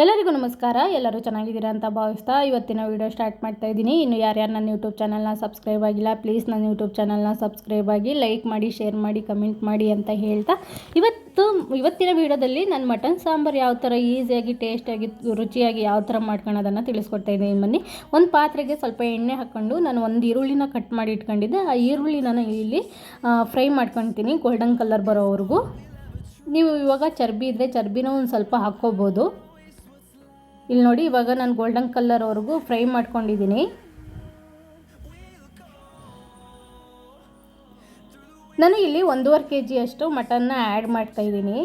ಎಲ್ಲರಿಗೂ ನಮಸ್ಕಾರ. ಎಲ್ಲರೂ ಚೆನ್ನಾಗಿದ್ದೀರಾ ಅಂತ ಭಾವಿಸ್ತಾ ಇವತ್ತಿನ ವಿಡಿಯೋ ಸ್ಟಾರ್ಟ್ ಮಾಡ್ತಾ ಇದ್ದೀನಿ. ಇನ್ನು ಯಾರ್ಯಾರು ನನ್ನ ಯೂಟ್ಯೂಬ್ ಚಾನಲ್ನ ಸಬ್ಸ್ಕ್ರೈಬ್ ಆಗಿಲ್ಲ ಪ್ಲೀಸ್ ನನ್ನ ಯೂಟ್ಯೂಬ್ ಚಾನಲ್ನ ಸಬ್ಸ್ಕ್ರೈಬ್ ಆಗಿ ಲೈಕ್ ಮಾಡಿ ಶೇರ್ ಮಾಡಿ ಕಮೆಂಟ್ ಮಾಡಿ ಅಂತ ಹೇಳ್ತಾ ಇವತ್ತು, ಇವತ್ತಿನ ವಿಡಿಯೋದಲ್ಲಿ ನಾನು ಮಟನ್ ಸಾಂಬಾರು ಯಾವ ಥರ ಈಸಿಯಾಗಿ ಟೇಸ್ಟಾಗಿ ರುಚಿಯಾಗಿ ಯಾವ ಥರ ಮಾಡ್ಕೊಳೋದನ್ನು ತಿಳಿಸ್ಕೊಡ್ತಾ ಇದ್ದೀನಿ. ಬನ್ನಿ, ಒಂದು ಪಾತ್ರೆಗೆ ಸ್ವಲ್ಪ ಎಣ್ಣೆ ಹಾಕ್ಕೊಂಡು ನಾನು ಒಂದು ಈರುಳ್ಳಿನ ಕಟ್ ಮಾಡಿ ಇಟ್ಕೊಂಡಿದ್ದೆ. ಆ ಈರುಳ್ಳಿನ ಇಲ್ಲಿ ಫ್ರೈ ಮಾಡ್ಕೊತೀನಿ ಗೋಲ್ಡನ್ ಕಲರ್ ಬರೋವರೆಗೂ. ನೀವು ಇವಾಗ ಚರ್ಬಿ ಇದ್ದರೆ ಚರ್ಬಿನ ಒಂದು ಸ್ವಲ್ಪ ಹಾಕ್ಕೋಬೋದು. ಇಲ್ಲಿ ನೋಡಿ, ಇವಾಗ ನಾನು ಗೋಲ್ಡನ್ ಕಲರ್ವರೆಗೂ ಫ್ರೈ ಮಾಡ್ಕೊಂಡಿದ್ದೀನಿ ನಾನು ಇಲ್ಲಿ ಒಂದೂವರೆ ಕೆ ಜಿಯಷ್ಟು ಮಟನ್ನ ಆ್ಯಡ್ ಮಾಡ್ತಾಯಿದ್ದೀನಿ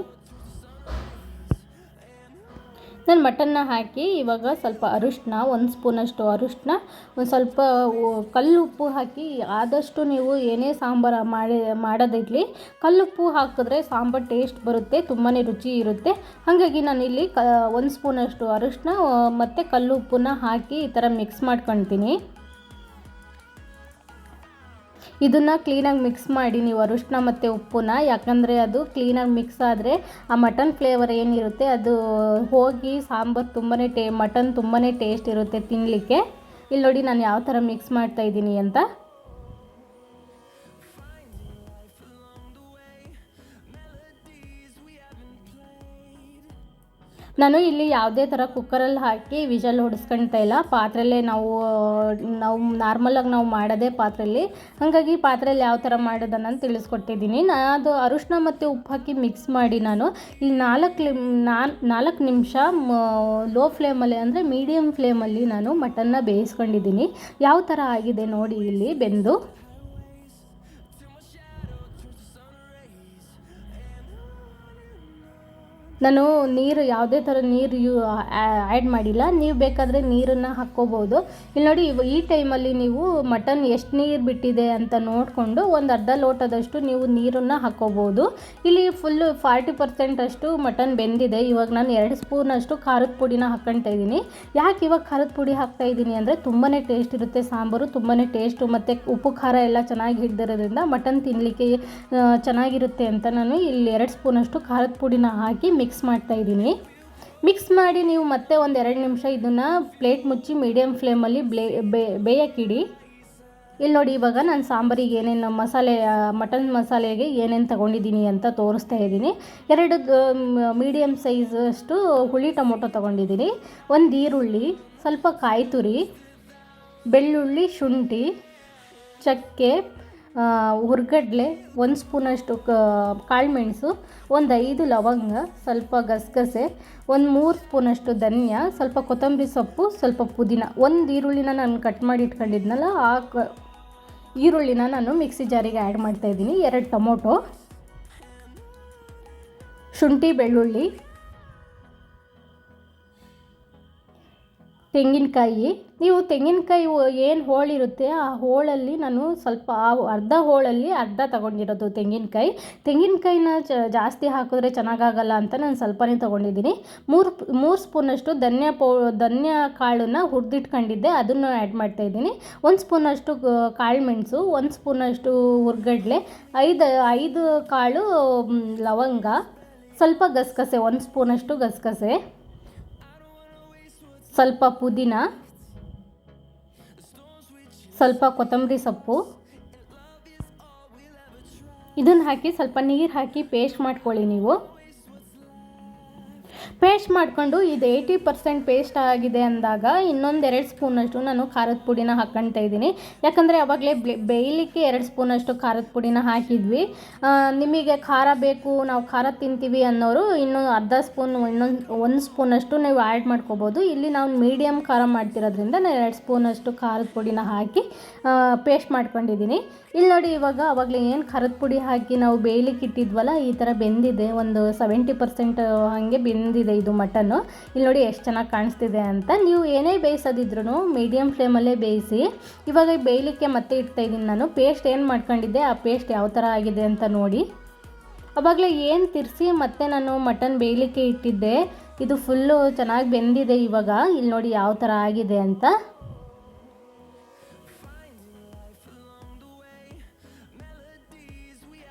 ನಾನು ಮಟನ್ನ ಹಾಕಿ ಇವಾಗ ಸ್ವಲ್ಪ ಅರಿಶಿನ ಒಂದು ಸ್ಪೂನಷ್ಟು ಅರಿಶಿನ ಒಂದು ಸ್ವಲ್ಪ ಕಲ್ಲು ಉಪ್ಪು ಹಾಕಿ ಆದಷ್ಟು ನೀವು ಏನೇ ಸಾಂಬಾರು ಮಾಡಿ, ಮಾಡೋದಿರಲಿ. ಕಲ್ಲುಪ್ಪು ಹಾಕಿದ್ರೆ ಸಾಂಬಾರು ಟೇಸ್ಟ್ ಬರುತ್ತೆ ತುಂಬಾ ರುಚಿ ಇರುತ್ತೆ. ಹಾಗಾಗಿ ನಾನು ಇಲ್ಲಿ ಕ, ಒಂದು ಸ್ಪೂನಷ್ಟು ಅರಿಶಿನ ಮತ್ತು ಕಲ್ಲು ಉಪ್ಪನ್ನ ಹಾಕಿ ಈ ಥರ ಮಿಕ್ಸ್ ಮಾಡ್ಕೊಳ್ತೀನಿ ಇದನ್ನು ಕ್ಲೀನಾಗಿ ಮಿಕ್ಸ್ ಮಾಡಿ ನೀವು ಅರಿಶಿನ ಮತ್ತು ಉಪ್ಪನ್ನ ಯಾಕಂದರೆ ಅದು ಕ್ಲೀನಾಗಿ ಮಿಕ್ಸ್ ಆದರೆ ಆ ಮಟನ್ ಫ್ಲೇವರ್ ಏನಿರುತ್ತೆ, ಅದು ಹೋಗಿ ಸಾಂಬಾರು ತುಂಬಾ ಟೇ ಮಟನ್ ತುಂಬಾ ಟೇಸ್ಟ್ ಇರುತ್ತೆ ತಿನ್ನಲಿಕ್ಕೆ ಇಲ್ಲಿ ನೋಡಿ ನಾನು ಯಾವ ಥರ ಮಿಕ್ಸ್ ಮಾಡ್ತಾಯಿದ್ದೀನಿ ಅಂತ ನಾನು ಇಲ್ಲಿ ಯಾವುದೇ ಥರ ಕುಕ್ಕರಲ್ಲಿ ಹಾಕಿ ವಿಜಲ್ ಹೊಡಿಸ್ಕೊಳ್ತಾ ಇಲ್ಲ. ಪಾತ್ರೆಯಲ್ಲೇ ನಾವು ನಾವು ನಾರ್ಮಲಾಗಿ ನಾವು ಮಾಡೋದೇ ಪಾತ್ರೆಯಲ್ಲಿ ಹಾಗಾಗಿ ಪಾತ್ರೆಯಲ್ಲಿ ಯಾವ ಥರ ಮಾಡೋದನ್ನು ತಿಳಿಸ್ಕೊಟ್ಟಿದ್ದೀನಿ. ನಾನು ಅದು ಅರಿಶಿನ ಮತ್ತು ಉಪ್ಪು ಹಾಕಿ ಮಿಕ್ಸ್ ಮಾಡಿ ನಾನು ಇಲ್ಲಿ ನಾಲ್ಕು ನಾಲ್ಕು ನಿಮಿಷ ಲೋ ಫ್ಲೇಮಲ್ಲಿ ಅಂದರೆ ಮೀಡಿಯಮ್ ಫ್ಲೇಮಲ್ಲಿ ನಾನು ಮಟನ್ನ ಬೇಯಿಸ್ಕೊಂಡಿದ್ದೀನಿ. ಯಾವ ಥರ ಆಗಿದೆ ನೋಡಿ ಇಲ್ಲಿ ಬೆಂದು. ನಾನು ನೀರು ಯಾವುದೇ ಥರ ನೀರು ಯೂ ಆ್ಯಡ್ ಮಾಡಿಲ್ಲ. ನೀವು ಬೇಕಾದರೆ ನೀರನ್ನು ಹಾಕ್ಕೋಬೋದು. ಇಲ್ಲಿ ನೋಡಿ ಈ ಟೈಮಲ್ಲಿ ನೀವು ಮಟನ್ ಎಷ್ಟು ನೀರು ಬಿಟ್ಟಿದೆ ಅಂತ ನೋಡಿಕೊಂಡು ಒಂದು ಅರ್ಧ ಲೋಟದಷ್ಟು ನೀವು ನೀರನ್ನು ಹಾಕ್ಕೋಬೋದು. ಇಲ್ಲಿ ಫುಲ್ಲು ಫಾರ್ಟಿ ಪರ್ಸೆಂಟಷ್ಟು ಮಟನ್ ಬೆಂದಿದೆ. ಇವಾಗ ನಾನು ಎರಡು ಸ್ಪೂನಷ್ಟು ಖಾರದ ಪುಡಿನ ಹಾಕ್ಕೊಳ್ತಾ ಇದ್ದೀನಿ. ಯಾಕೆ ಇವಾಗ ಖಾರದ ಪುಡಿ ಹಾಕ್ತಾ ಇದ್ದೀನಿ ಅಂದರೆ ತುಂಬಾ ಟೇಸ್ಟ್ ಇರುತ್ತೆ. ಸಾಂಬಾರು ತುಂಬಾ ಟೇಸ್ಟು ಮತ್ತು ಉಪ್ಪು ಖಾರ ಎಲ್ಲ ಚೆನ್ನಾಗಿ ಹಿಡ್ದಿರೋದ್ರಿಂದ ಮಟನ್ ತಿನ್ನಲಿಕ್ಕೆ ಚೆನ್ನಾಗಿರುತ್ತೆ ಅಂತ ನಾನು ಇಲ್ಲಿ ಎರಡು ಸ್ಪೂನಷ್ಟು ಖಾರದ ಪುಡಿನ ಹಾಕಿ ಮಾಡ್ತಾ ಇದ್ದೀನಿ. ಮಿಕ್ಸ್ ಮಾಡಿ ನೀವು ಮತ್ತೆ ಒಂದು ಎರಡು ನಿಮಿಷ ಇದನ್ನು ಪ್ಲೇಟ್ ಮುಚ್ಚಿ ಮೀಡಿಯಮ್ ಫ್ಲೇಮಲ್ಲಿ ಬ್ಲೇ ಬೇಯಕ್ಕಿಡಿ ಇಲ್ಲಿ ನೋಡಿ ಇವಾಗ ನಾನು ಸಾಂಬಾರಿಗೆ ಏನೇನು ಮಸಾಲೆ ಮಟನ್ ಮಸಾಲೆಗೆ ಏನೇನು ತೊಗೊಂಡಿದ್ದೀನಿ ಅಂತ ತೋರಿಸ್ತಾ ಇದ್ದೀನಿ. ಎರಡು ಮೀಡಿಯಮ್ ಅಷ್ಟು ಹುಳಿ ಟೊಮೊಟೊ ತೊಗೊಂಡಿದ್ದೀನಿ. ಒಂದು ಈರುಳ್ಳಿ, ಸ್ವಲ್ಪ ಕಾಯಿ ತುರಿ ಬೆಳ್ಳುಳ್ಳಿ, ಶುಂಠಿ, ಚಕ್ಕೆ ಹುರ್ಗಡ್ಲೆ ಒಂದು ಸ್ಪೂನಷ್ಟು ಕಾಳುಮೆಣಸು ಒಂದು ಐದು ಲವಂಗ, ಸ್ವಲ್ಪ ಗಸಗಸೆ, ಒಂದು ಮೂರು ಸ್ಪೂನಷ್ಟು ಧನಿಯಾ, ಸ್ವಲ್ಪ ಕೊತ್ತಂಬರಿ ಸೊಪ್ಪು, ಸ್ವಲ್ಪ ಪುದೀನ. ಒಂದು ಈರುಳ್ಳಿನ ನಾನು ಕಟ್ ಮಾಡಿ ಇಟ್ಕೊಂಡಿದ್ನಲ್ಲ, ಆ ಕ, ಈರುಳ್ಳಿನ ನಾನು ಮಿಕ್ಸಿ ಜಾರಿಗೆ ಆ್ಯಡ್ ಮಾಡ್ತಾಯಿದ್ದೀನಿ ಎರಡು ಟೊಮೊಟೊ, ಶುಂಠಿ ಬೆಳ್ಳುಳ್ಳಿ ತೆಂಗಿನಕಾಯಿ. ನೀವು ತೆಂಗಿನಕಾಯಿ ಏನು ಹೋಳಿರುತ್ತೆ, ಆ ಹೋಳಲ್ಲಿ ನಾನು ಸ್ವಲ್ಪ ಆ ಅರ್ಧ ಹೋಳಲ್ಲಿ ಅರ್ಧ ತಗೊಂಡಿರೋದು ತೆಂಗಿನಕಾಯಿ. ತೆಂಗಿನಕಾಯಿನ ಜಾಸ್ತಿ ಹಾಕಿದ್ರೆ ಚೆನ್ನಾಗಾಗಲ್ಲ ಅಂತ ನಾನು ಸ್ವಲ್ಪನೇ ತೊಗೊಂಡಿದ್ದೀನಿ. ಮೂರು ಮೂರು ಸ್ಪೂನಷ್ಟು ಧನ್ಯ ಪೌ, ಧನ್ಯ ಕಾಳನ್ನು ಹುರಿದಿಟ್ಕೊಂಡಿದ್ದೆ, ಅದನ್ನು ಆ್ಯಡ್ ಮಾಡ್ತಾಯಿದ್ದೀನಿ ಒಂದು ಸ್ಪೂನಷ್ಟು ಕಾಳು ಮೆಣಸು, ಒಂದು ಸ್ಪೂನಷ್ಟು ಹುರ್ಗಡ್ಲೆ, ಐದು ಐದು ಕಾಳು ಲವಂಗ, ಸ್ವಲ್ಪ ಗಸಗಸೆ, ಒಂದು ಸ್ಪೂನಷ್ಟು ಗಸಗಸೆ. ಸ್ವಲ್ಪ ಪುದೀನ ಸ್ವಲ್ಪ ಕೊತ್ತಂಬರಿ ಸೊಪ್ಪು. ಇದನ್ನು ಹಾಕಿ ಸ್ವಲ್ಪ ನೀರು ಹಾಕಿ ಪೇಸ್ಟ್ ಮಾಡ್ಕೊಳ್ಳಿ ನೀವು. ಪೇಸ್ಟ್ ಮಾಡಿಕೊಂಡು ಇದು ಏಯ್ಟಿ ಪರ್ಸೆಂಟ್ ಪೇಸ್ಟ್ ಆಗಿದೆ ಅಂದಾಗ ಇನ್ನೊಂದು ಎರಡು ಸ್ಪೂನಷ್ಟು ನಾನು ಖಾರದ ಪುಡಿನ ಹಾಕ್ಕೊಳ್ತಾ ಇದ್ದೀನಿ. ಯಾಕಂದರೆ ಅವಾಗಲೇ ಬೇಯಲಿಕ್ಕೆ ಎರಡು ಸ್ಪೂನಷ್ಟು ಖಾರದ ಪುಡಿನ ಹಾಕಿದ್ವಿ. ನಿಮಗೆ ಖಾರ ಬೇಕು, ನಾವು ಖಾರ ತಿಂತೀವಿ ಅನ್ನೋರು ಇನ್ನೂ ಅರ್ಧ ಸ್ಪೂನ್, ಇನ್ನೊಂದು, ಒಂದು ಸ್ಪೂನಷ್ಟು ನೀವು ಆ್ಯಡ್ ಮಾಡ್ಕೋಬೋದು. ಇಲ್ಲಿ ನಾವು ಮೀಡಿಯಮ್ ಖಾರ ಮಾಡ್ತಿರೋದ್ರಿಂದ ನಾನು ಎರಡು ಸ್ಪೂನಷ್ಟು ಖಾರದ ಪುಡಿನ ಹಾಕಿ ಪೇಸ್ಟ್ ಮಾಡ್ಕೊಂಡಿದ್ದೀನಿ. ಇಲ್ಲಿ ನೋಡಿ ಇವಾಗ ಅವಾಗಲೇ ಏನು ಖಾರದ ಪುಡಿ ಹಾಕಿ ನಾವು ಬೇಯಲಿಕ್ಕೆ ಇಟ್ಟಿದ್ವಲ್ಲ, ಈ ಥರ ಬೆಂದಿದೆ. ಒಂದು ಸೆವೆಂಟಿ ಪರ್ಸೆಂಟ್ ಹಾಗೆ ಬೆಂದಿದೆ. ಇದು ಮಟನ್ನು ಇಲ್ಲಿ ನೋಡಿ ಎಷ್ಟು ಚೆನ್ನಾಗಿ ಕಾಣಿಸ್ತಿದೆ ಅಂತ. ನೀವು ಏನೇ ಬೇಯಿಸೋದಿದ್ರು ಮೀಡಿಯಮ್ ಫ್ಲೇಮಲ್ಲೇ ಬೇಯಿಸಿ, ಇವಾಗ ಬೇಯಲಿಕ್ಕೆ ಮತ್ತೆ ಇಡ್ತಾಯಿದ್ದೀನಿ ನಾನು. ಪೇಸ್ಟ್ ಏನು ಮಾಡ್ಕೊಂಡಿದ್ದೆ, ಆ ಪೇಸ್ಟ್ ಯಾವ ಥರ ಆಗಿದೆ ಅಂತ ನೋಡಿ. ಅವಾಗಲೇ ಏನು ತಿರ್ಸಿ ಮತ್ತೆ ನಾನು ಮಟನ್ ಬೇಯಲಿಕ್ಕೆ ಇಟ್ಟಿದ್ದೆ. ಇದು ಫುಲ್ಲು ಚೆನ್ನಾಗಿ ಬೆಂದಿದೆ ಇವಾಗ. ಇಲ್ಲಿ ನೋಡಿ ಯಾವ ಥರ ಆಗಿದೆ ಅಂತ.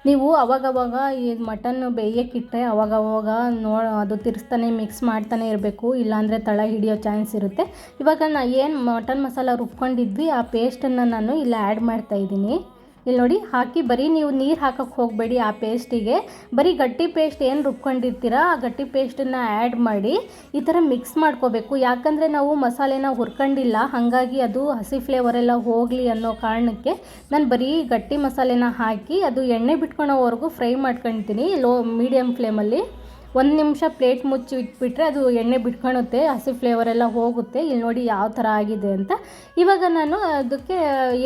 ನೀವು ಅವಾಗವಾಗ ಈ ಮಟನ್ ಬೇಯಕ್ಕಿಟ್ಟರೆ ಅವಾಗವಾಗ ನೋ ಅದು ತಿರ್ಸ್ತಾನೆ ಮಿಕ್ಸ್ ಮಾಡ್ತಾನೆ ಇರಬೇಕು. ಇಲ್ಲಾಂದರೆ ತಳ ಹಿಡಿಯೋ ಚಾನ್ಸ್ ಇರುತ್ತೆ. ಇವಾಗ ನಾ ಏನು ಮಟನ್ ಮಸಾಲ ರುಬ್ಕೊಂಡಿದ್ವಿ, ಆ ಪೇಸ್ಟನ್ನು ನಾನು ಇಲ್ಲಿ ಆ್ಯಡ್ ಮಾಡ್ತಾ ಇದ್ದೀನಿ. ಇಲ್ಲಿ ನೋಡಿ, ಹಾಕಿ, ಬರೀ ನೀವು ನೀರು ಹಾಕಕ್ಕೆ ಹೋಗಬೇಡಿ ಆ ಪೇಸ್ಟಿಗೆ ಬರೀ ಗಟ್ಟಿ ಪೇಸ್ಟ್ ಏನು ರುಬ್ಕೊಂಡಿರ್ತೀರ, ಆ ಗಟ್ಟಿ ಪೇಸ್ಟನ್ನು ಆ್ಯಡ್ ಮಾಡಿ ಈ ಥರ ಮಿಕ್ಸ್ ಮಾಡ್ಕೋಬೇಕು. ಯಾಕಂದರೆ ನಾವು ಮಸಾಲೆನ ಹುರ್ಕೊಂಡಿಲ್ಲ, ಹಾಗಾಗಿ ಅದು ಹಸಿ ಫ್ಲೇವರ್ ಎಲ್ಲ ಹೋಗಲಿ ಅನ್ನೋ ಕಾರಣಕ್ಕೆ ನಾನು ಬರೀ ಗಟ್ಟಿ ಮಸಾಲೆನ ಹಾಕಿ ಅದು ಎಣ್ಣೆ ಬಿಟ್ಕೊಳೋವರೆಗೂ ಫ್ರೈ ಮಾಡ್ಕೊಳ್ತೀನಿ ಲೋ ಮೀಡಿಯಮ್ ಫ್ಲೇಮಲ್ಲಿ ಒಂದು ನಿಮಿಷ ಪ್ಲೇಟ್ ಮುಚ್ಚಿ ಇಟ್ಬಿಟ್ರೆ ಅದು ಎಣ್ಣೆ ಬಿಟ್ಕೊಳುತ್ತೆ ಹಸಿ ಫ್ಲೇವರ್ ಎಲ್ಲ ಹೋಗುತ್ತೆ. ಇಲ್ಲಿ ನೋಡಿ ಯಾವ ಥರ ಆಗಿದೆ ಅಂತ. ಇವಾಗ ನಾನು ಅದಕ್ಕೆ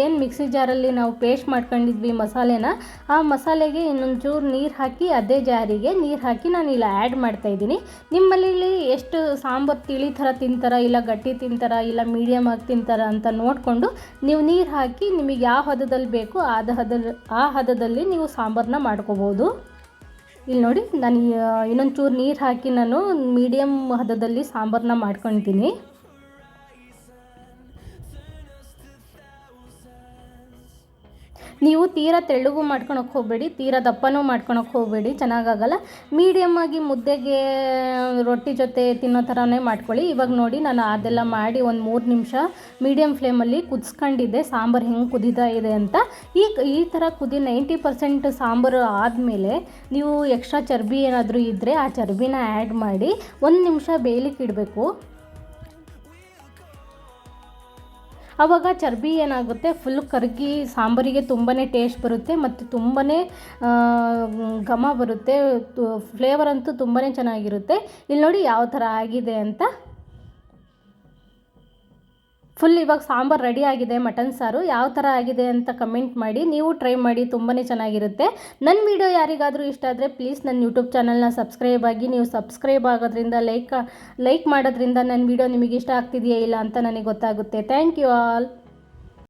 ಏನು ಮಿಕ್ಸಿ ಜಾರಲ್ಲಿ ನಾವು ಪೇಸ್ಟ್ ಮಾಡ್ಕೊಂಡಿದ್ವಿ ಮಸಾಲೆನ, ಆ ಮಸಾಲೆಗೆ ಇನ್ನೊಂಚೂರು ನೀರು ಹಾಕಿ, ಅದೇ ಜಾರಿಗೆ ನೀರು ಹಾಕಿ ನಾನು ಇಲ್ಲ ಆ್ಯಡ್ ಮಾಡ್ತಾಯಿದ್ದೀನಿ ನಿಮ್ಮಲ್ಲಿ ಎಷ್ಟು ಸಾಂಬಾರು ತಿಳಿ ಥರ ತಿಂತಾರ, ಇಲ್ಲ ಗಟ್ಟಿ ತಿಂತಾರ, ಇಲ್ಲ ಮೀಡಿಯಮ್ ಆಗಿ ತಿಂತಾರ ಅಂತ ನೋಡಿಕೊಂಡು ನೀವು ನೀರು ಹಾಕಿ ನಿಮಗೆ ಯಾವ ಹದದಲ್ಲಿ ಬೇಕು ಆದ ಹದ ಆ ಹದದಲ್ಲಿ ನೀವು ಸಾಂಬಾರನ್ನ ಮಾಡ್ಕೋಬೋದು. ಇಲ್ಲಿ ನೋಡಿ ನಾನು ಇನ್ನೊಂದು ಚೂರು ನೀರು ಹಾಕಿ ನಾನು ಮೀಡಿಯಮ್ ಹದದಲ್ಲಿ ಸಾಂಬಾರನ್ನ ಮಾಡ್ಕೊತೀನಿ. ನೀವು ತೀರಾ ತೆಳ್ಳಗೂ ಮಾಡ್ಕೊಳಕ್ಕೆ ಹೋಗಬೇಡಿ, ತೀರಾ ದಪ್ಪನೂ ಮಾಡ್ಕೊಳಕ್ಕೆ ಹೋಗಬೇಡಿ, ಚೆನ್ನಾಗಾಗಲ್ಲ. ಮೀಡಿಯಮ್ ಆಗಿ ಮುದ್ದೆಗೆ ರೊಟ್ಟಿ ಜೊತೆ ತಿನ್ನೋ ಥರನೇ ಮಾಡ್ಕೊಳ್ಳಿ. ಇವಾಗ ನೋಡಿ ನಾನು ಅದೆಲ್ಲ ಮಾಡಿ ಒಂದು ಮೂರು ನಿಮಿಷ ಮೀಡಿಯಮ್ ಫ್ಲೇಮಲ್ಲಿ ಕುದಿಸ್ಕೊಂಡಿದ್ದೆ. ಸಾಂಬಾರು ಹೆಂಗೆ ಕುದಿತಾ ಇದೆ ಅಂತ. ಈ ಈ ಥರ ಕುದಿ ನೈಂಟಿ ಪರ್ಸೆಂಟ್ ಸಾಂಬಾರು ಆದಮೇಲೆ ನೀವು ಎಕ್ಸ್ಟ್ರಾ ಚರ್ಬಿ ಏನಾದರೂ ಇದ್ದರೆ ಆ ಚರ್ಬಿನ ಆ್ಯಡ್ ಮಾಡಿ ಒಂದು ನಿಮಿಷ ಬೇಯಲಿಕ್ಕೆ ಇಡಬೇಕು. ಆವಾಗ ಚರ್ಬಿ ಏನಾಗುತ್ತೆ? ಫುಲ್ ಕರಗಿ, ಸಾಂಬಾರಿಗೆ ತುಂಬಾ ಟೇಸ್ಟ್ ಬರುತ್ತೆ ಮತ್ತು ತುಂಬಾ ಘಮ ಬರುತ್ತೆ. ಫ್ಲೇವರ್ ಅಂತೂ ತುಂಬಾ ಚೆನ್ನಾಗಿರುತ್ತೆ. ಇಲ್ಲಿ ನೋಡಿ ಯಾವ ಥರ ಆಗಿದೆ ಅಂತ. ಫುಲ್ ಇವಾಗ ಸಾಂಬಾರು ರೆಡಿ ಆಗಿದೆ ಮಟನ್ ಸಾರು. ಯಾವ ಥರ ಆಗಿದೆ ಅಂತ ಕಮೆಂಟ್ ಮಾಡಿ. ನೀವು ಟ್ರೈ ಮಾಡಿ ತುಂಬಾ ಚೆನ್ನಾಗಿರುತ್ತೆ. ನನ್ನ ವಿಡಿಯೋ ಯಾರಿಗಾದರೂ ಇಷ್ಟ ಆದರೆ ಪ್ಲೀಸ್ ನನ್ನ ಯೂಟ್ಯೂಬ್ ಚಾನಲ್ನ ಸಬ್ಸ್ಕ್ರೈಬ್ ಆಗಿ. ನೀವು ಸಬ್ಸ್ಕ್ರೈಬ್ ಆಗೋದ್ರಿಂದ ಲೈಕ್ ಲೈಕ್ ಮಾಡೋದ್ರಿಂದ ನನ್ನ ವಿಡಿಯೋ ನಿಮಗೆ ಇಷ್ಟ ಆಗ್ತಿದೆಯಾ ಇಲ್ಲ ಅಂತ ನನಗೆ ಗೊತ್ತಾಗುತ್ತೆ. Thank you all